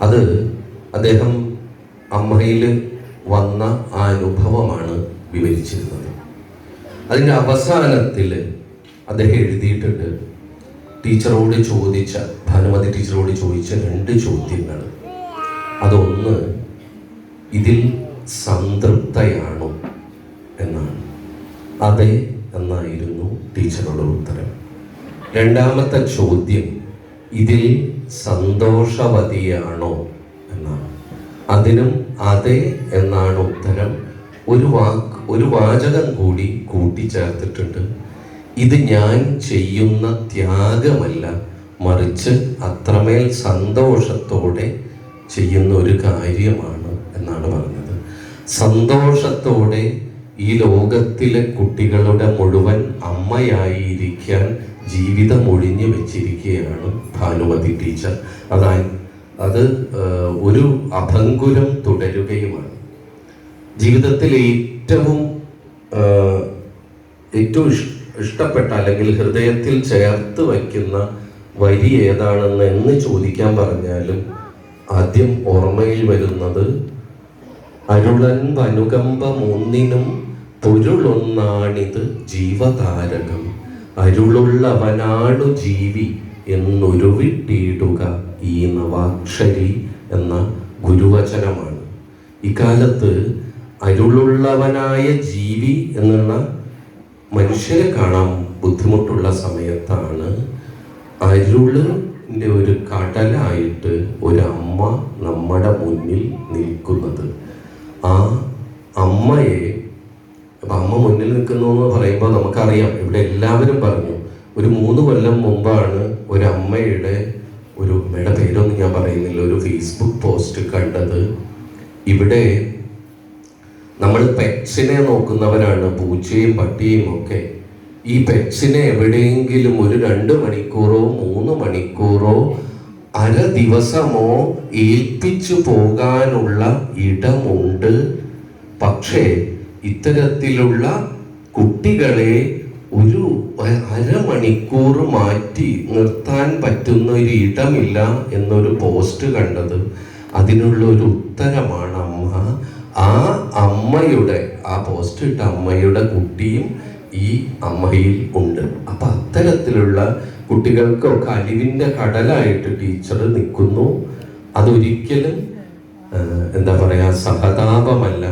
അത് അദ്ദേഹം അമ്മയിൽ വന്ന ആ അനുഭവമാണ് വിവരിച്ചിരുന്നത്. അതിന്റെ അവസാനത്തിൽ അദ്ദേഹം എഴുതിയിട്ടുണ്ട് ടീച്ചറോട് ചോദിച്ച ഭാനുമതി ടീച്ചറോട് ചോദിച്ച രണ്ട് ചോദ്യങ്ങൾ. അതൊന്ന് ഇതിൽ സംതൃപ്തയാണോ എന്നാണ്. അതെ എന്നായിരുന്നു ടീച്ചറുടെ ഉത്തരം. രണ്ടാമത്തെ ചോദ്യം ഇതിൽ സന്തോഷവതിയാണോ എന്നാണ്. അതിനും അതെ എന്നാണ് ഉത്തരം. ഒരു വാക്ക് ഒരു വാചകം കൂടി കൂട്ടിച്ചേർത്തിട്ടുണ്ട്. ഇത് ഞാൻ ചെയ്യുന്ന ത്യാഗമല്ല. മറിച്ച് അത്രമേൽ സന്തോഷത്തോടെ ചെയ്യുന്ന ഒരു കാര്യമാണ് എന്നാണ് പറഞ്ഞത്. സന്തോഷത്തോടെ ഈ ലോകത്തിലെ കുട്ടികളുടെ മുഴുവൻ അമ്മയായിരിക്കാൻ ജീവിതം ഒഴിഞ്ഞു വെച്ചിരിക്കുകയാണ് ഭാനുമതി ടീച്ചർ. അതാ അത് ഒരു അഭങ്കുരം തുടരുകയുമാണ്. ജീവിതത്തിൽ ഏറ്റവും ഏറ്റവും ഇഷ്- ഇഷ്ടപ്പെട്ട അല്ലെങ്കിൽ ഹൃദയത്തിൽ ചേർത്ത് വയ്ക്കുന്ന വരി ഏതാണെന്ന് എന്ന് ചോദിക്കാൻ പറഞ്ഞാലും ആദ്യം ഓർമ്മയിൽ വരുന്നത് അരുളൻ വനുകമ്പ മൂന്നിനും പൊരുളൊന്നാണിത് ജീവതാരകം. അരുളുള്ളവനാണു ജീവി എന്നൊരുവിട്ടിയിടുക ഈ നവാക്ഷരി എന്ന ഗുരുവചനമാണ്. ഇക്കാലത്ത് അരുളുള്ളവനായ ജീവി എന്നുള്ള മനുഷ്യരെ കാണാൻ ബുദ്ധിമുട്ടുള്ള സമയത്താണ് അരുളിന്റെ ഒരു കടലായിട്ട് ഒരമ്മ നമ്മുടെ മുന്നിൽ നിൽക്കുന്നത്. ആ അമ്മയെ അപ്പം അമ്മ മുന്നിൽ നിൽക്കുന്നു എന്ന് പറയുമ്പോൾ നമുക്കറിയാം. ഇവിടെ എല്ലാവരും പറഞ്ഞു ഒരു മൂന്ന് കൊല്ലം മുമ്പാണ് ഒരു അമ്മയുടെ ഒരു അമ്മയുടെ പേരൊന്നും ഞാൻ പറയുന്നില്ല. ഒരു ഫേസ്ബുക്ക് പോസ്റ്റ് കണ്ടത് ഇവിടെ നമ്മൾ പെറ്റ്സിനെ നോക്കുന്നവരാണ് പൂച്ചയും പട്ടിയും ഒക്കെ. ഈ പെറ്റ്സിനെ എവിടെയെങ്കിലും ഒരു രണ്ട് മണിക്കൂറോ മൂന്ന് മണിക്കൂറോ അര ദിവസമോ ഏൽപ്പിച്ചു പോകാനുള്ള ഇടമുണ്ട്. പക്ഷേ ഇത്തരത്തിലുള്ള കുട്ടികളെ ഒരു അരമണിക്കൂർ മാറ്റി നിർത്താൻ പറ്റുന്ന ഒരു ഇടമില്ല എന്നൊരു പോസ്റ്റ് കണ്ടത് അതിനുള്ള ഒരു ഉത്തരമാണ് അമ്മ ആ അമ്മയുടെ ആ പോസ്റ്റ് ഇട്ട അമ്മയുടെ കുട്ടിയും ഈ അമ്മയിൽ ഉണ്ട്. അപ്പൊ അത്തരത്തിലുള്ള കുട്ടികൾക്കൊക്കെ അലിവിന്റെ കടലായിട്ട് ടീച്ചർ നിൽക്കുന്നു. അതൊരിക്കലും എന്താ പറയാ സഹതാപമല്ല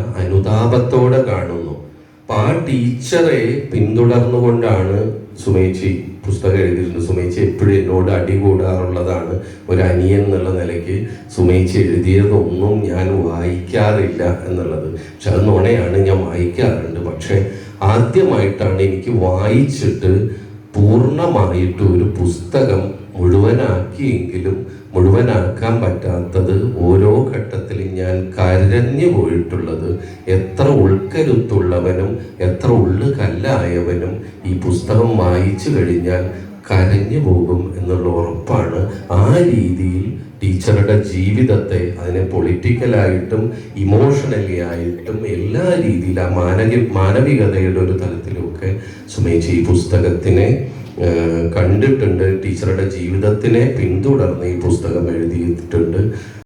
അനുതാപത്തോടെ കാണുന്നു. അപ്പൊ ആ ടീച്ചറെ പിന്തുടർന്നുകൊണ്ടാണ് സുമേച്ചി പുസ്തകം എഴുതിയിട്ടുണ്ട്. സുമേച്ചി എപ്പോഴും എന്നോട് അടി കൂടാറുള്ളതാണ്. ഒരു അനിയൻ എന്നുള്ള നിലയ്ക്ക് സുമേച്ചി എഴുതിയതൊന്നും ഞാൻ വായിക്കാറില്ല എന്നുള്ളത്. പക്ഷെ അത് നുണയാണ് ഞാൻ വായിക്കാറുണ്ട്. പക്ഷേ ആദ്യമായിട്ടാണ് എനിക്ക് വായിച്ചിട്ട് പൂർണമായിട്ട് ഒരു പുസ്തകം മുഴുവനാക്കിയെങ്കിലും മുഴുവനാക്കാൻ പറ്റാത്തത് ഓരോ ഘട്ടത്തിലും ഞാൻ കരഞ്ഞു പോയിട്ടുള്ളത് എത്ര ഉൾക്കരുത്തുള്ളവനും എത്ര ഉള്ളു കല്ലായവനും ഈ പുസ്തകം വായിച്ചു കഴിഞ്ഞാൽ കരഞ്ഞു പോകും എന്നുള്ള ഉറപ്പാണ്. ആ രീതിയിൽ ടീച്ചറുടെ ജീവിതത്തെ അതിനെ പൊളിറ്റിക്കലായിട്ടും ഇമോഷണലി ആയിട്ടും എല്ലാ രീതിയിലും ആ മാനവി മാനവികതയുടെ ഒരു തലത്തിലുമൊക്കെ സുമേച്ച് ഈ പുസ്തകത്തിനെ കണ്ടിട്ടുണ്ട്. ടീച്ചറുടെ ജീവിതത്തിനെ പിന്തുടർന്ന് ഈ പുസ്തകം എഴുതിയിട്ടുണ്ട്.